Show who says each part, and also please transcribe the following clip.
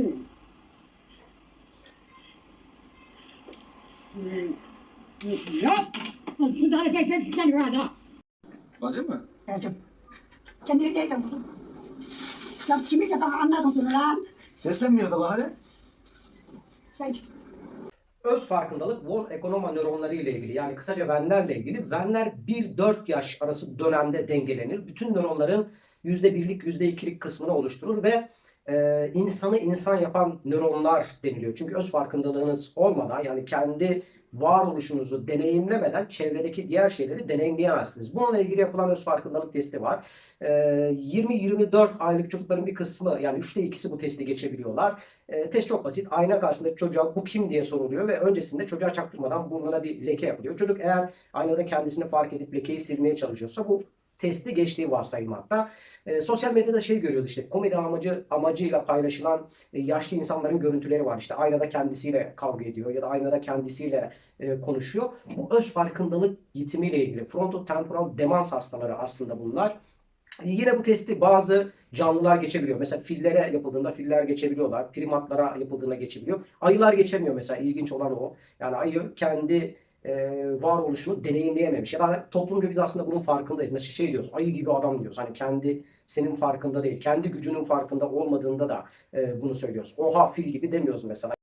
Speaker 1: Hmm. Yok. Şu tane tekrar sen rahat
Speaker 2: Bacı mı?
Speaker 1: Evet. Kendini de yapalım. Ya kimi de bana anlatın lan.
Speaker 2: Seslenmiyor da bahane.
Speaker 1: Sen
Speaker 3: Öz farkındalık von ekonoma nöronları ile ilgili yani kısaca venlerle ilgili. Venler 1-4 yaş arası dönemde dengelenir. Bütün nöronların %1'lik %2'lik kısmını oluşturur ve e, insanı insan yapan nöronlar deniliyor. Çünkü öz farkındalığınız olmadan yani kendi varoluşunuzu deneyimlemeden çevredeki diğer şeyleri deneyimleyemezsiniz. Bununla ilgili yapılan öz farkındalık testi var. E, 20-24 aylık çocukların bir kısmı yani 3'te 2'si bu testi geçebiliyorlar. E, test çok basit. Ayna karşısında çocuğa bu kim diye soruluyor ve öncesinde çocuğa çaktırmadan burnuna bir leke yapılıyor. Çocuk eğer aynada kendisini fark edip lekeyi silmeye çalışıyorsa bu testi geçtiği varsayılmakta. E, sosyal medyada şey görüyoruz işte komedi amacı amacıyla paylaşılan e, yaşlı insanların görüntüleri var. İşte aynada kendisiyle kavga ediyor ya da aynada kendisiyle e, konuşuyor. Bu öz farkındalık yitimiyle ilgili frontotemporal demans hastaları aslında bunlar. E, Yine bu testi bazı canlılar geçebiliyor. Mesela fillere yapıldığında filler geçebiliyorlar. Primatlara yapıldığında geçebiliyor. Ayılar geçemiyor mesela. İlginç olan o. Yani ayı kendi e, varoluşunu deneyimleyememiş. Ya da toplumca biz aslında bunun farkındayız. Mesela şey diyoruz. Ayı gibi adam diyoruz. Hani kendi senin farkında değil. Kendi gücünün farkında olmadığında da e, bunu söylüyoruz. Oha fil gibi demiyoruz mesela.